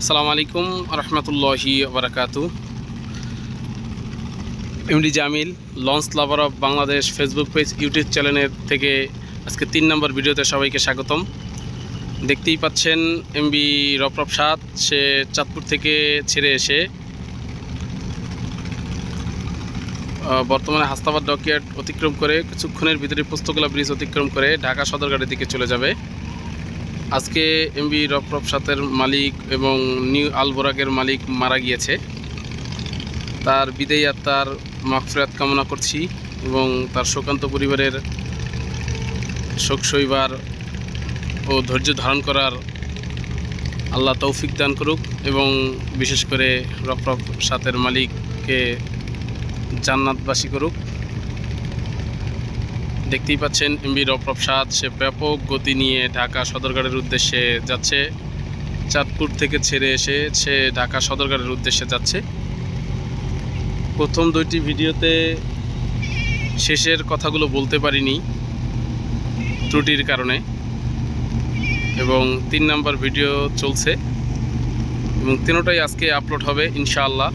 আসসালামু আলাইকুম রহমতুল্লাহি বারাকাতু MD Jamil launch lover of Bangladesh Facebook page YouTube চ্যানেলের থেকে আজকে তিন নম্বর ভিডিওতে সবাইকে স্বাগতম। দেখতেই পাচ্ছেন এমবি রপরপ সাত সে চাঁদপুর থেকে ছেড়ে এসে বর্তমানে হাস্তাবাদ ডকইয়ার্ড অতিক্রম করে, কিছুক্ষণের ভিতরে পুস্তকলা ব্রিজ অতিক্রম করে ঢাকা সদরঘাটের দিকে চলে যাবে। আজকে এমবি রপরপ সাতের মালিক এবং নিউ আলবোরাগের মালিক মারা গিয়েছে। তার বিদেয়ী আত্মার মাগফিরাত কামনা করছি এবং তার শোকান্ত পরিবারের শোক শৈবার ও ধৈর্য ধারণ করার আল্লাহ তৌফিক দান করুক এবং বিশেষ করে রপরপ সাতের মালিককে জান্নাতবাসী করুক। দেখতেই পাচ্ছেন এমবি রপরপ সাত সে ব্যাপক গতি নিয়ে ঢাকা সদরঘাটের উদ্দেশ্যে যাচ্ছে। চাঁদপুর থেকে ছেড়ে এসে সে ঢাকা সদরঘাটের উদ্দেশ্যে যাচ্ছে। প্রথম দুইটি ভিডিওতে শেষের কথাগুলো বলতে পারিনি ত্রুটির কারণে এবং তিন নাম্বার ভিডিও চলছে এবং তিনোটাই আজকে আপলোড হবে, ইনশাআল্লাহ।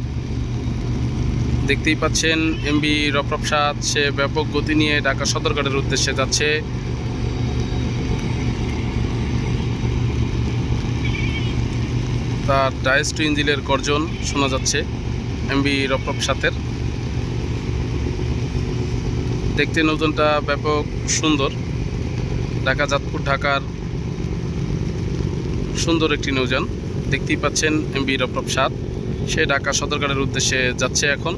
দেখতেই পাচ্ছেন এমবি রপরপ সাত সে ব্যাপক গতি নিয়ে ঢাকা সদরঘাটের উদ্দেশ্যে যাচ্ছে। তার ডায়েস্ট ইঞ্জিলের গর্জন শোনা যাচ্ছে এমবি রপরপ সাতের দেখতে নতুনটা ব্যাপক সুন্দর। ঢাকা যাদপুর ঢাকার সুন্দর একটি নৌযান। দেখতেই পাচ্ছেন এমবি রপরপ সাত সে ঢাকা সদরঘাটের উদ্দেশ্যে যাচ্ছে এখন।